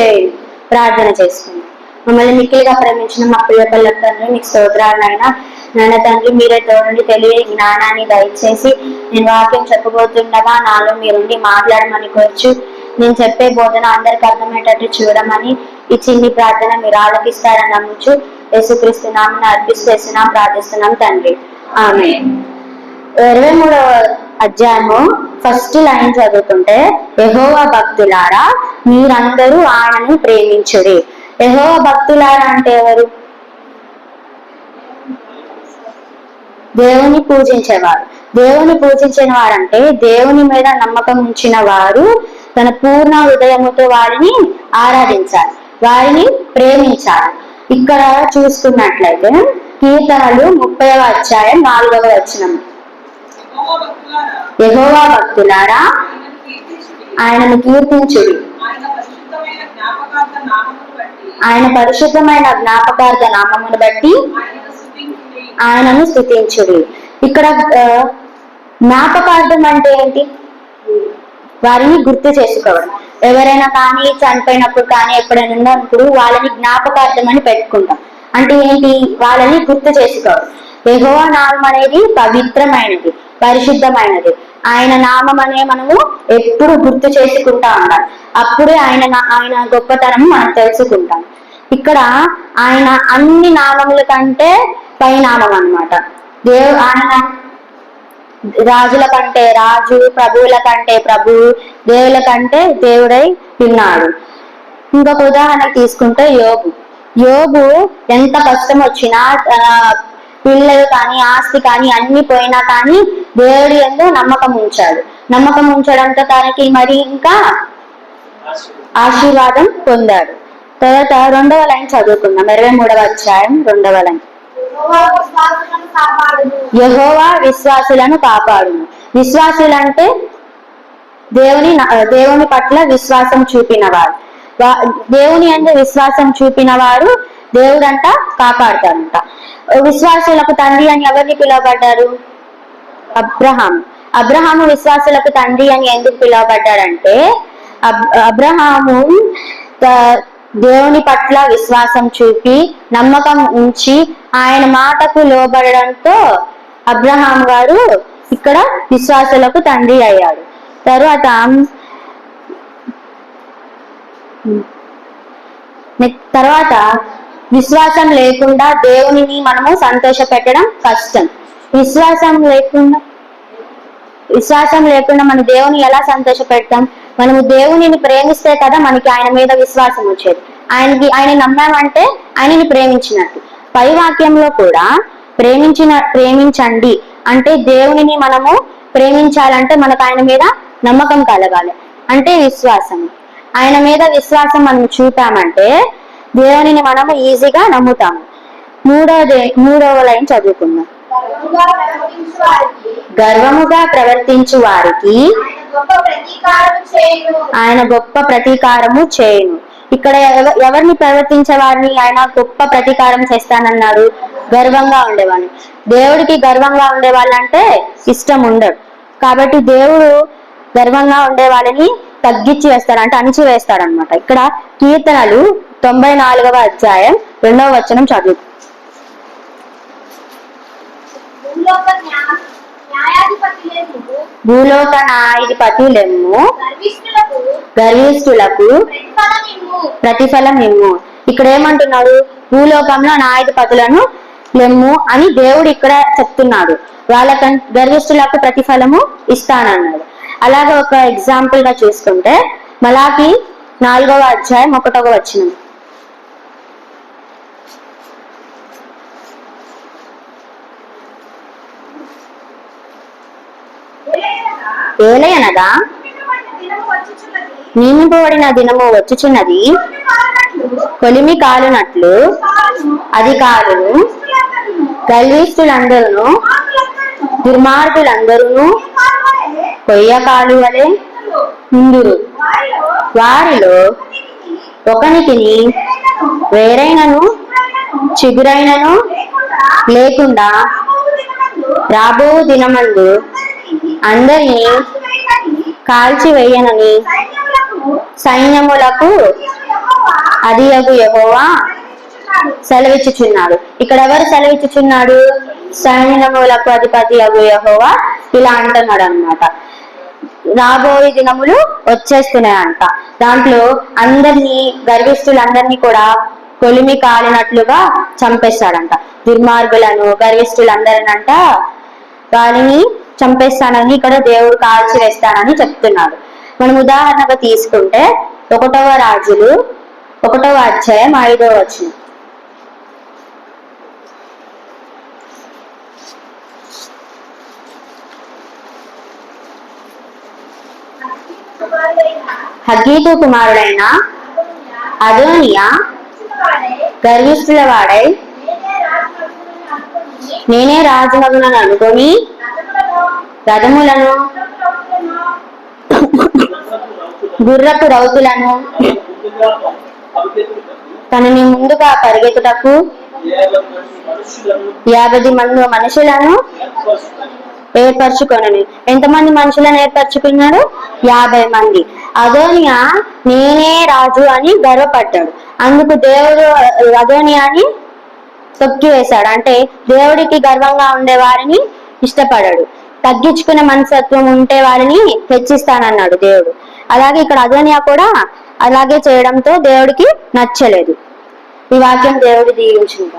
చేయండి ప్రార్థన చేసుకుంది. మమ్మల్ని మిక్కిలిగా ప్రేమించిన మా ప్రియ పిల్లల తండ్రి మీకు స్తోత్రాలైనా నాన్న తండ్రి మీరే తోడుండి తెలియ జ్ఞానాన్ని దయచేసి నేను వాక్యం చెప్పబోతుండగా నాలో మీరుండి మాట్లాడమని కోరుచు. నేను చెప్పే బోధన అందరికి అర్థమయ్యేటట్టు చూడమని ఈ చిన్ని ప్రార్థన మీరు ఆలకిస్తారని నమ్ముచు యేసుక్రీస్తు అర్పిస్తున్నాం ప్రార్థిస్తున్నాం తండ్రి. ఆమె ఇరవై మూడవ అధ్యాయము ఫస్ట్ లైన్ చదువుతుంటే ఎహోవా భక్తులారా మీరందరూ ఆయనను ప్రేమించుడి. యహో భక్తులారా అంటే ఎవరు? దేవుని పూజించేవారు. దేవుని పూజించిన వారంటే దేవుని మీద నమ్మకం ఉంచిన వారు తన పూర్ణ హృదయముతో వారిని ఆరాధించాలి వారిని ప్రేమించాలి. ఇక్కడ చూసుకున్నట్లయితే కీర్తనలు ముప్పై అధ్యాయం నాలుగవ వచనం. యహోవా భక్తులారా ఆయనను కీర్తించుడి. ఆయన పరిశుద్ధమైన జ్ఞాపకార్థ నామమును బట్టి ఆయనను స్థుతించుడి. ఇక్కడ జ్ఞాపకార్థం అంటే ఏంటి? వారిని గుర్తు చేసుకోవడం. ఎవరైనా కానీ చనిపోయినప్పుడు కానీ ఎప్పుడైనా ఉన్నప్పుడు వాళ్ళని జ్ఞాపకార్థం అని పెట్టుకుంటాం. అంటే ఏంటి? వాళ్ళని గుర్తు చేసుకోవడం. యెహోవా నామం అనేది పవిత్రమైనది పరిశుద్ధమైనది. ఆయన నామం అనే మనము ఎప్పుడు గుర్తు చేసుకుంటా ఉండాలి. అప్పుడే ఆయన ఆయన గొప్పతనం మనం తెలుసుకుంటాం. ఇక్కడ ఆయన అన్ని నామముల కంటే పైనామం అన్నమాట. దేవు ఆయన రాజుల కంటే రాజు ప్రభువుల కంటే ప్రభు దేవుల కంటే దేవుడై ఉన్నాడు. ఇంకొక ఉదాహరణ తీసుకుంటే యోగు యోగు ఎంత కష్టం వచ్చినా పిల్లలు కానీ ఆస్తి కానీ అన్ని పోయినా కానీ దేవుడి ఎందు నమ్మకం ఉంచాడు. నమ్మకం ఉంచడంతో తనకి మరి ఇంకా ఆశీర్వాదం పొందాడు. తర్వాత రెండవ లైన్ చదువుకుందాం. ఇరవై మూడవ అధ్యాయం రెండవ లైన్. యహోవా విశ్వాసులను కాపాడును. విశ్వాసులంటే దేవుని దేవుని పట్ల విశ్వాసం చూపిన వారు దేవుని అంటే విశ్వాసం చూపిన వారు దేవుడంట కాపాడతారంట విశ్వాసులకు తండ్రి అని ఎవరిని పిలువబడ్డారు? అబ్రహాం. అబ్రహాము విశ్వాసులకు తండ్రి అని ఎందుకు పిలువబడ్డాడంటే అబ్ అబ్రహాము దేవుని పట్ల విశ్వాసం చూపి నమ్మకం ఉంచి ఆయన మాటకు లోబడడంతో అబ్రహాం గారు ఇక్కడ విశ్వాసులకు తండ్రి అయ్యాడు. తరువాత తర్వాత విశ్వాసం లేకుండా దేవునిని మనము సంతోష పెట్టడం కష్టం. విశ్వాసం లేకుండా విశ్వాసం లేకుండా మన దేవుని ఎలా సంతోష పెడతాం మనము దేవునిని ప్రేమిస్తే కదా మనకి ఆయన మీద విశ్వాసం వచ్చేది. ఆయనకి ఆయన నమ్మామంటే ఆయనని ప్రేమించినట్టు. పై వాక్యంలో కూడా ప్రేమించిన ప్రేమించండి అంటే దేవునిని మనము ప్రేమించాలంటే మనకు ఆయన మీద నమ్మకం కలగాలి. అంటే విశ్వాసం. ఆయన మీద విశ్వాసం మనం చూపామంటే దేవునిని మనము ఈజీగా నమ్ముతాము. మూడవది మూడవ లైన్ చదువుకుందాం. గర్వముగా ప్రవర్తించు వారికి ఆయన గొప్ప ప్రతీకారము చేయును. ఇక్కడ ఎవ- ఎవరిని ప్రవర్తించే వారిని ఆయన గొప్ప ప్రతీకారం చేస్తానన్నారు గర్వంగా ఉండేవాడిని దేవుడికి గర్వంగా ఉండే వాళ్ళంటే ఇష్టం ఉండదు. కాబట్టి దేవుడు గర్వంగా ఉండే వాళ్ళని తగ్గించి వేస్తాడు అంటే అణిచి వేస్తాడు అనమాట ఇక్కడ కీర్తనలు తొంభై నాలుగవ అధ్యాయం రెండవ వచనం చదువు. భూలోక న్యా- న్యాయాధిపతి లెమ్ము గర్విష్ఠులకు ప్రతిఫలం ఇమ్ము ఇక్కడ ఏమంటున్నాడు భూలోకంలో న్యాయాధిపతులను లెమ్ము అని దేవుడు ఇక్కడ చెప్తున్నాడు. వాళ్ళ గర్విష్ఠులకు ప్రతిఫలము ఇస్తానన్నాడు. అలాగే ఒక ఎగ్జాంపుల్గా చూసుకుంటే మలాకి నాలుగవ అధ్యాయం ఒకటవ వచ్చినది ఏలయనగా నింపబడిన దినము వచ్చుచున్నది. కొలిమి కాలునట్లు అధికారులు గల్వీస్తులందరూ దుర్మార్గులందరూ కొయ్యకాలు వలె ఉందురు వారిలో ఒకనికి వేరైనను చిగురైనను లేకుండా రాబో దినమందు అందరినీ కాల్చివేయనని సైన్యములకు అదియగు అది యహోవా సెలవిచ్చుచున్నాడు. సెలవిచ్చుచున్నాడు ఇక్కడ ఎవరు సెలవిచ్చుచున్నాడు? సైన్యములకు అధిపతి అగు యహోవా ఇలా అంటున్నాడు అనమాట రాబోయే దినములు వచ్చేస్తున్నాయంట. దాంట్లో అందరినీ గర్విష్ఠులందరినీ కూడా కొలిమి కాలినట్లుగా చంపేస్తాడంట. దుర్మార్గులను గర్విష్ఠులందరినంట వారిని చంపేస్తానని ఇక్కడ దేవుడు కాల్చి వేస్తానని చెప్తున్నాడు. మనం ఉదాహరణగా తీసుకుంటే ఒకటవ రాజులు ఒకటవ అధ్యాయం ఐదవ వచనం. హగీతు కుమారుడైన అదోనియా గర్విష్ఠుల వాడై నేనే రాజుమగునని అనుకొని రథములను, గుర్రపు రౌతులను తనని ముందుగా పరిగెత్తుటకు యాభై మంది మనుషులను ఏర్పరచుకొనని. ఎంతమంది మనుషులను ఏర్పరచుకున్నారు? యాభై మంది. అదోనియా నేనే రాజు అని గర్వపడ్డాడు. అందుకు దేవుడు అదోనియాని తొక్కి వేశాడు అంటే దేవుడికి గర్వంగా ఉండే వారిని ఇష్టపడాడు. తగ్గించుకునే మనసత్వం ఉంటే వారిని హెచ్చిస్తానన్నాడు దేవుడు. అలాగే ఇక్కడ అదోనియా కూడా అలాగే చేయడంతో దేవుడికి నచ్చలేదు. ఈ వాక్యం దేవుడు దీవించింది.